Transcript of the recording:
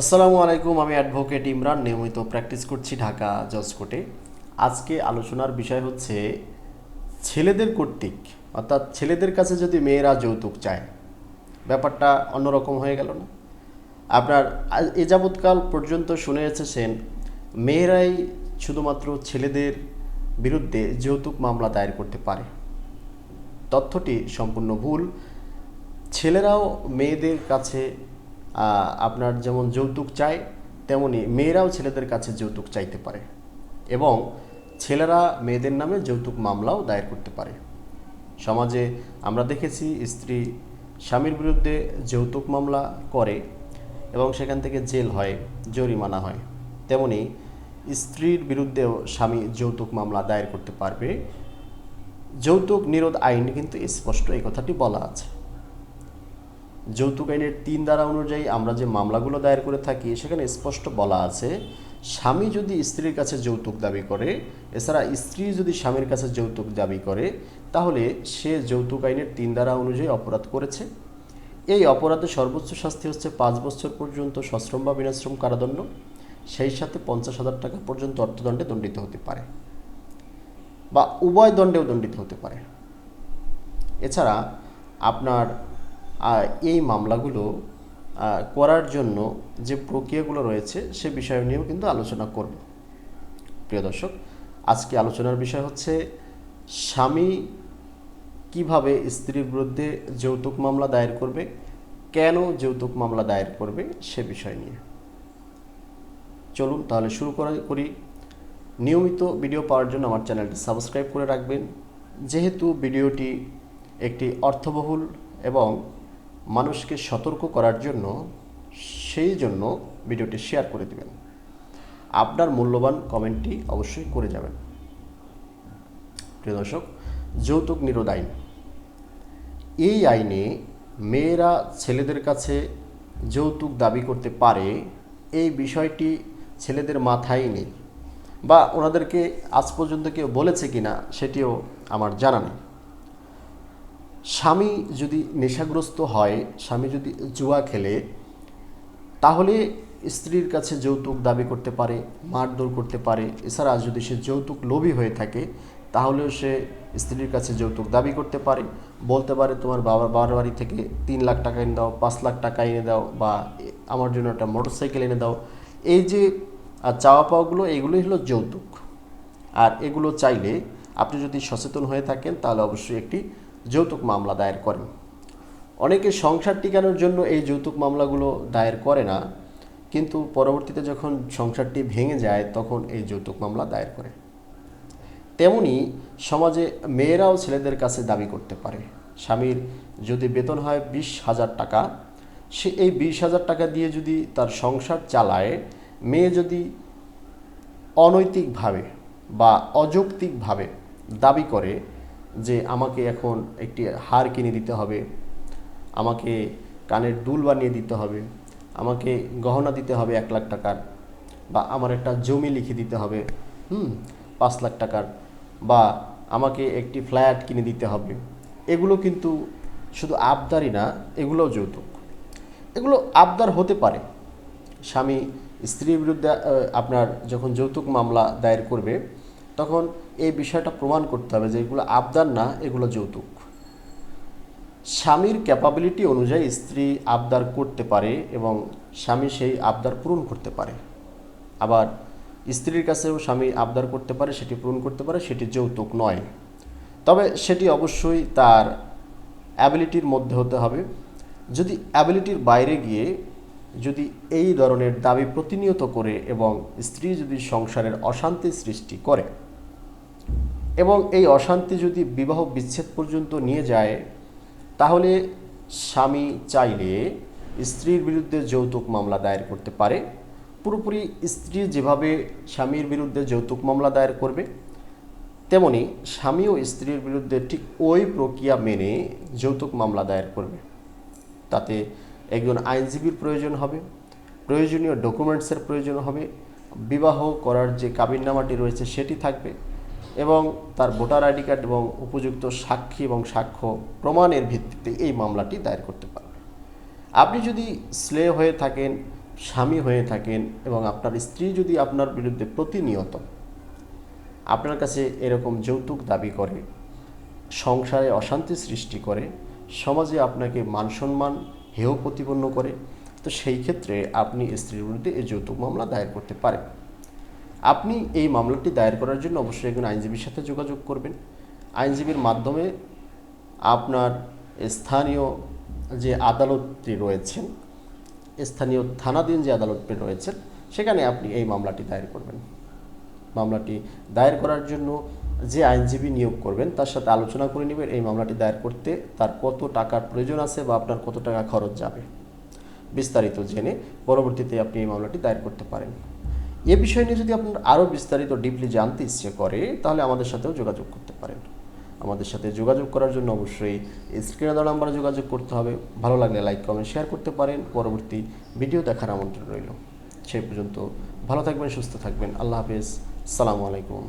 আসসালামু আলাইকুম, আমি অ্যাডভোকেট ইমরান, নিয়মিত প্র্যাকটিস করছি ঢাকা জজ আজকে আলোচনার বিষয় হচ্ছে ছেলেদের কর্তৃক, অর্থাৎ ছেলেদের কাছে যদি মেয়েরা যৌতুক চায়, ব্যাপারটা অন্যরকম হয়ে গেল না? আপনার এ যাবৎকাল পর্যন্ত শুনে এসেছেন, মেয়েরাই শুধুমাত্র ছেলেদের বিরুদ্ধে যৌতুক মামলা দায়ের করতে পারে। তথ্যটি সম্পূর্ণ ভুল। ছেলেরাও মেয়েদের কাছে আপনার যেমন যৌতুক চায়, তেমনি মেয়েরাও ছেলেদের কাছে যৌতুক চাইতে পারে এবং ছেলেরা মেয়েদের নামে যৌতুক মামলাও দায়ের করতে পারে। সমাজে আমরা দেখেছি স্ত্রী স্বামীর বিরুদ্ধে যৌতুক মামলা করে এবং সেখান থেকে জেল হয়, জরিমানা হয়। তেমনি স্ত্রীর বিরুদ্ধেও স্বামী যৌতুক মামলা দায়ের করতে পারবে। যৌতুক নিরোধ আইন কিন্তু স্পষ্ট এই কথাটি বলা আছে। যৌতুক আইনের তিন ধারা অনুযায়ী আমরা যে মামলাগুলো দায়ের করে থাকি, সেখানে স্পষ্ট বলা আছে, স্বামী যদি স্ত্রীর কাছে যৌতুক দাবি করে, এছাড়া স্ত্রী যদি স্বামীর কাছে যৌতুক দাবি করে, তাহলে সে যৌতুক আইনের তিন ধারা অনুযায়ী অপরাধ করেছে। এই অপরাধের সর্বোচ্চ শাস্তি হচ্ছে পাঁচ বছর পর্যন্ত সশ্রম বা বিনাশ্রম কারাদণ্ড, সেই সাথে পঞ্চাশ হাজার টাকা পর্যন্ত অর্থদণ্ডে দণ্ডিত হতে পারে বা উভয় দণ্ডেও দণ্ডিত হতে পারে। এছাড়া আপনার এই মামলাগুলো করার জন্য যে প্রক্রিয়াগুলো রয়েছে সে বিষয় নিয়েও কিন্তু আলোচনা করব। প্রিয় দর্শক, আজকে আলোচনার বিষয় হচ্ছে স্বামী কীভাবে স্ত্রীর বিরুদ্ধে যৌতুক মামলা দায়ের করবে, কেন যৌতুক মামলা দায়ের করবে সে বিষয় নিয়ে। চলুন তাহলে শুরু করা করি। নিয়মিত ভিডিও পাওয়ার জন্য আমার চ্যানেলটি সাবস্ক্রাইব করে রাখবেন। যেহেতু ভিডিওটি একটি অর্থবহুল এবং মানুষকে সতর্ক করার জন্য সেই জন্য ভিডিওটি শেয়ার করে দেবেন। আপনার মূল্যবান কমেন্টটি অবশ্যই করে যাবেন। প্রিয় দর্শক, যৌতুক নিরোধ আইন। এই আইনে মেয়েরা ছেলেদের কাছে যৌতুক দাবি করতে পারে, এই বিষয়টি ছেলেদের মাথায় নেই। বা ওনাদেরকে আজ পর্যন্ত কেউ বলেছে কিনা সেটিও আমার জানা নেই। স্বামী যদি নেশাগ্রস্ত হয়, স্বামী যদি জুয়া খেলে, তাহলে স্ত্রীর কাছে যৌতুক দাবি করতে পারে, মারধর করতে পারে। এছাড়া যদি সে যৌতুক লোভী হয়ে থাকে, তাহলেও সে স্ত্রীর কাছে যৌতুক দাবি করতে পারে। বলতে পারে, তোমার বাবার বাবার বাড়ি থেকে তিন লাখ টাকা এনে দাও, পাঁচ লাখ টাকা এনে দাও বা আমার জন্য একটা মোটর সাইকেল এনে দাও। এই যে চাওয়া পাওয়াগুলো এগুলোই হলো যৌতুক। আর এগুলো চাইলে আপনি যদি সচেতন হয়ে থাকেন, তাহলে অবশ্যই একটি যৌতুক মামলা দায়ের করেন। অনেকে সংসার টিকানোর জন্য এই যৌতুক মামলাগুলো দায়ের করে না, কিন্তু পরবর্তীতে যখন সংসারটি ভেঙে যায়, তখন এই যৌতুক মামলা দায়ের করে। তেমনি সমাজে মেয়েরাও ছেলেদের কাছে দাবি করতে পারে, স্বামীর যদি বেতন হয় বিশ হাজার টাকা, সে এই বিশ হাজার টাকা দিয়ে যদি তার সংসার চালায়, মেয়ে যদি অনৈতিকভাবে বা অযৌক্তিকভাবে দাবি করে যে আমাকে এখন একটি হার কিনে দিতে হবে, আমাকে কানের দুল বানিয়ে দিতে হবে, আমাকে গহনা দিতে হবে এক লাখ টাকার বা আমার একটা জমি লিখে দিতে হবে, হুম, পাঁচ লাখ টাকার বা আমাকে একটি ফ্ল্যাট কিনে দিতে হবে। এগুলো কিন্তু শুধু আবদারই না, এগুলোও যৌতুক। এগুলো আবদার হতে পারে। স্বামী স্ত্রীর বিরুদ্ধে আপনার যখন যৌতুক মামলা দায়ের করবে তখন এই বিষয়টা প্রমাণ করতে হবে যে এগুলো আবদার না, এগুলো যৌতুক। স্বামীর ক্যাপাবিলিটি অনুযায়ী স্ত্রী আবদার করতে পারে এবং স্বামী সেই আবদার পূরণ করতে পারে। আবার স্ত্রীর কাছেও স্বামী আবদার করতে পারে, সেটি পূরণ করতে পারে, সেটি যৌতুক নয়। তবে সেটি অবশ্যই তার অ্যাবিলিটির মধ্যে হতে হবে। যদি অ্যাবিলিটির বাইরে গিয়ে যদি এই ধরনের দাবি প্রতিনিয়ত করে এবং স্ত্রী যদি সংসারের অশান্তি সৃষ্টি করে এবং এই অশান্তি যদি বিবাহ বিচ্ছেদ পর্যন্ত নিয়ে যায়, তাহলে স্বামী চাইলে স্ত্রীর বিরুদ্ধে যৌতুক মামলা দায়ের করতে পারে। পুরোপুরি স্ত্রী যেভাবে স্বামীর বিরুদ্ধে যৌতুক মামলা দায়ের করবে, তেমনি স্বামী ও স্ত্রীর বিরুদ্ধে ঠিক ওই প্রক্রিয়া মেনে যৌতুক মামলা দায়ের করবে। তাতে একজন আইনজীবীর প্রয়োজন হবে, প্রয়োজনীয় ডকুমেন্টসের প্রয়োজন হবে, বিবাহ করার যে কাবিননামাটি রয়েছে সেটি থাকবে। এবং তার ভোটার আইডি কার্ড এবং উপযুক্ত সাক্ষী এবং সাক্ষ্য প্রমাণের ভিত্তিতে এই মামলাটি দায়ের করতে পারবে। আপনি যদি স্লে হয়ে থাকেন, স্বামী হয়ে থাকেন এবং আপনার স্ত্রী যদি আপনার বিরুদ্ধে প্রতিনিয়ত আপনার কাছে এরকম যৌতুক দাবি করে, সংসারে অশান্তি সৃষ্টি করে, সমাজে আপনাকে মান সম্মান হেয় প্রতিপন্ন করে, তো সেই ক্ষেত্রে আপনি স্ত্রীর বিরুদ্ধে এই যৌতুক মামলা দায়ের করতে পারেন। আপনি এই মামলাটি দায়ের করার জন্য অবশ্যই একজন আইনজীবীর সাথে যোগাযোগ করবেন। আইনজীবীর মাধ্যমে আপনার স্থানীয় যে আদালতটি রয়েছেন স্থানীয় থানাধীন যে আদালতটি রয়েছেন সেখানে আপনি এই মামলাটি দায়ের করবেন। মামলাটি দায়ের করার জন্য যে আইনজীবী নিয়োগ করবেন, তার সাথে আলোচনা করে নেবেন এই মামলাটি দায়ের করতে তার কত টাকার প্রয়োজন আছে বা আপনার কত টাকা খরচ যাবে। বিস্তারিত জেনে পরবর্তীতে আপনি এই মামলাটি দায়ের করতে পারেন। এ বিষয় নিয়ে যদি আপনার আরও বিস্তারিত ডিপলি জানতে ইচ্ছে করে, তাহলে আমাদের সাথেও যোগাযোগ করতে পারেন। আমাদের সাথে যোগাযোগ করার জন্য অবশ্যই স্ক্রিনে দেওয়া নাম্বারে যোগাযোগ করতে হবে। ভালো লাগলে লাইক কমেন্ট শেয়ার করতে পারেন। পরবর্তী ভিডিও দেখার আমন্ত্রণ রইল। সেই পর্যন্ত ভালো থাকবেন, সুস্থ থাকবেন। আল্লাহ হাফেজ। সালামু আলাইকুম।